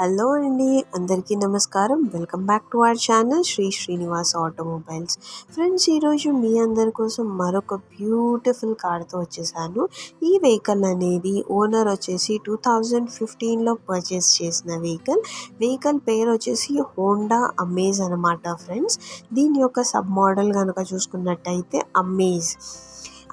Hello అండి అందరికీ నమస్కారం. Welcome back to our channel Sri Srinivas automobiles. Friends ఈరోజు మీ అందరి కోసం మరొక బ్యూటిఫుల్ కార్తో వచ్చేసాను. ఈ వెహికల్ అనేది ఓనర్ వచ్చేసి టూ థౌజండ్ ఫిఫ్టీన్లో పర్చేస్ చేసిన వెహికల్. వెహికల్ పేరు వచ్చేసి హోండా అమేజ్ అనమాట ఫ్రెండ్స్. దీని యొక్క సబ్ మోడల్ కనుక చూసుకున్నట్టయితే అమేజ్.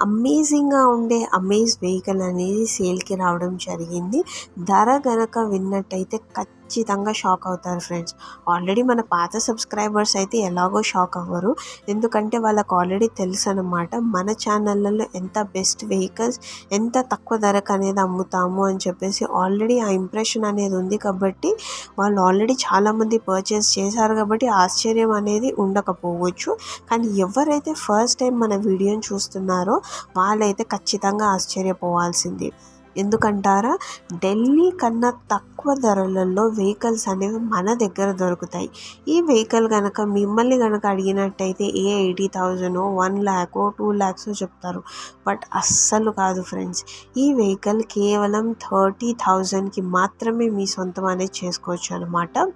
అమేజింగ్గా ఉండే అమేజ్ వెహికల్ అనేది సేల్కి రావడం జరిగింది. ధర గనక విన్నట్టయితే ఖచ్చితంగా ఖచ్చితంగా షాక్ అవుతారు ఫ్రెండ్స్. ఆల్రెడీ మన పాత సబ్స్క్రైబర్స్ అయితే ఎలాగో షాక్ అవ్వరు. ఎందుకంటే వాళ్ళకు ఆల్రెడీ తెలుసు అనమాట మన ఛానళ్ళలో ఎంత బెస్ట్ వెహికల్స్ ఎంత తక్కువ ధరకు అనేది అమ్ముతాము అని చెప్పేసి ఆల్రెడీ ఆ ఇంప్రెషన్ అనేది ఉంది కాబట్టి వాళ్ళు ఆల్రెడీ చాలామంది పర్చేస్ చేశారు కాబట్టి ఆశ్చర్యం అనేది ఉండకపోవచ్చు. కానీ ఎవరైతే ఫస్ట్ టైం మన వీడియోని చూస్తున్నారో వాళ్ళైతే ఖచ్చితంగా ఆశ్చర్యపోవాల్సింది. ఎందుకంటారా? ఢిల్లీ కన్నా తక్కువ ధరలలో వెహికల్స్ అనేవి మన దగ్గర దొరుకుతాయి. ఈ వెహికల్ కనుక మిమ్మల్ని కనుక అడిగినట్టయితే ఏ ఎయిటీ థౌజండో వన్ ల్యాక్ టూ ల్యాక్స్ చెప్తారు. బట్ అస్సలు కాదు ఫ్రెండ్స్. ఈ వెహికల్ కేవలం థర్టీ థౌజండ్కి మాత్రమే మీ సొంతం అనేది చేసుకోవచ్చు అనమాట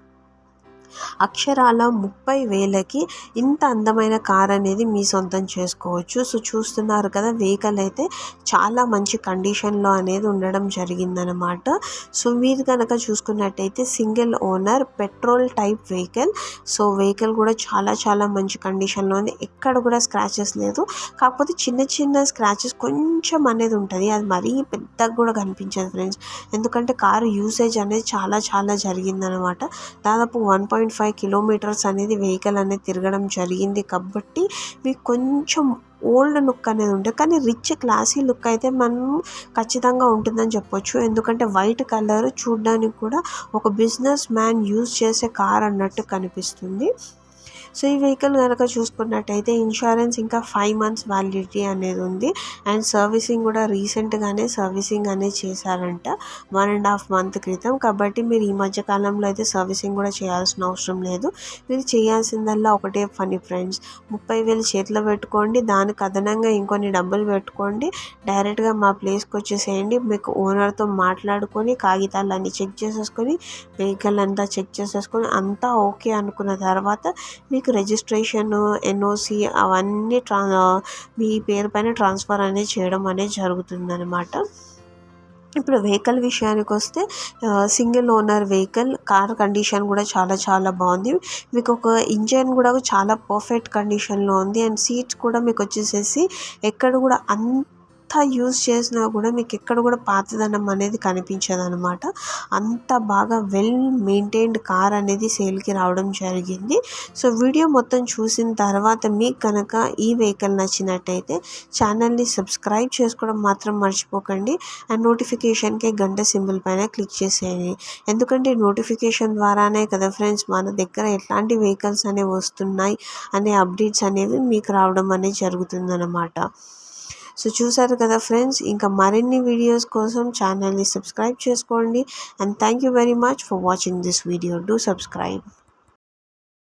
అక్షరాల ముప్పై వేలకి ఇంత అందమైన కార్ అనేది మీ సొంతం చేసుకోవచ్చు. సో చూస్తున్నారు కదా వెహికల్ అయితే చాలా మంచి కండిషన్లో అనేది ఉండడం జరిగిందనమాట సో మీరు కనుక చూసుకున్నట్టయితే single owner petrol type vehicle so vehicle కూడా చాలా చాలా మంచి కండిషన్లో ఉంది. ఎక్కడ కూడా స్క్రాచెస్ లేదు. కాకపోతే చిన్న చిన్న స్క్రాచెస్ కొంచెం అనేది ఉంటుంది. అది మరీ పెద్దగా కూడా కనిపించదు ఫ్రెండ్స్ ఎందుకంటే కారు యూసేజ్ అనేది చాలా చాలా జరిగిందనమాట దాదాపు one point point five kilometres అనేది వెహికల్ అనేది తిరగడం జరిగింది కాబట్టి మీకు కొంచెం ఓల్డ్ లుక్ అనేది ఉంటుంది కానీ రిచ్ క్లాసీ లుక్ అయితే మనం ఖచ్చితంగా ఉంటుందని చెప్పొచ్చు. ఎందుకంటే వైట్ కలర్ చూడడానికి కూడా ఒక బిజినెస్ మ్యాన్ యూజ్ చేసే కార్ అన్నట్టు కనిపిస్తుంది. సో ఈ వెహికల్ కనుక చూసుకున్నట్టయితే ఇన్సూరెన్స్ ఇంకా ఫైవ్ మంత్స్ వ్యాలిడిటీ అనేది ఉంది. అండ్ సర్వీసింగ్ కూడా రీసెంట్గానే సర్వీసింగ్ అనేది చేశారంట. వన్ అండ్ హాఫ్ మంత్ క్రితం. కాబట్టి మీరు ఈ మధ్య కాలంలో అయితే సర్వీసింగ్ కూడా చేయాల్సిన అవసరం లేదు. మీరు చేయాల్సిందల్లా ఒకటే ఫనీ ఫ్రెండ్స్. ముప్పై వేలు చేతిలో పెట్టుకోండి. దానికి అదనంగా ఇంకొన్ని డబ్బులు పెట్టుకోండి. డైరెక్ట్గా మా ప్లేస్కి వచ్చేసేయండి. మీకు ఓనర్తో మాట్లాడుకొని కాగితాలన్నీ చెక్ చేసేసుకొని వెహికల్ అంతా చెక్ చేసేసుకొని అంతా ఓకే అనుకున్న తర్వాత మీకు మీకు రిజిస్ట్రేషన్ ఎన్ఓసి అవన్నీ ట్రా మీ పేరు పైన ట్రాన్స్ఫర్ అనేది చేయడం అనేది జరుగుతుందనమాట ఇప్పుడు వెహికల్ విషయానికి వస్తే single owner vehicle car condition కూడా చాలా చాలా బాగుంది. మీకు ఒక ఇంజన్ కూడా చాలా పర్ఫెక్ట్ కండిషన్లో ఉంది. అండ్ సీట్స్ కూడా మీకు వచ్చేసేసి ఎక్కడ కూడా అంత ఎంత యూజ్ చేసినా కూడా మీకు ఎక్కడ కూడా పాతదనం అనేది కనిపించదు అనమాట అంత బాగా వెల్ మెయింటైన్డ్ కార్ అనేది సేల్కి రావడం జరిగింది. సో వీడియో మొత్తం చూసిన తర్వాత మీకు కనుక ఈ వెహికల్ నచ్చినట్టయితే ఛానల్ని సబ్స్క్రైబ్ చేసుకోవడం మాత్రం మర్చిపోకండి. అండ్ నోటిఫికేషన్కి గంట సింబల్ పైన క్లిక్ చేసేయండి. ఎందుకంటే నోటిఫికేషన్ ద్వారానే కదా ఫ్రెండ్స్ మన దగ్గర ఎట్లాంటి వెహికల్స్ అనేవి వస్తున్నాయి అనే అప్డేట్స్ అనేవి మీకు రావడం అనేది జరుగుతుందన్నమాట. సో చూసారు కదా ఫ్రెండ్స్ ఇంకా మరిన్ని వీడియోస్ కోసం ఛానల్ని సబ్స్క్రైబ్ చేసుకోండి. And thank you very much for watching this video. Do subscribe.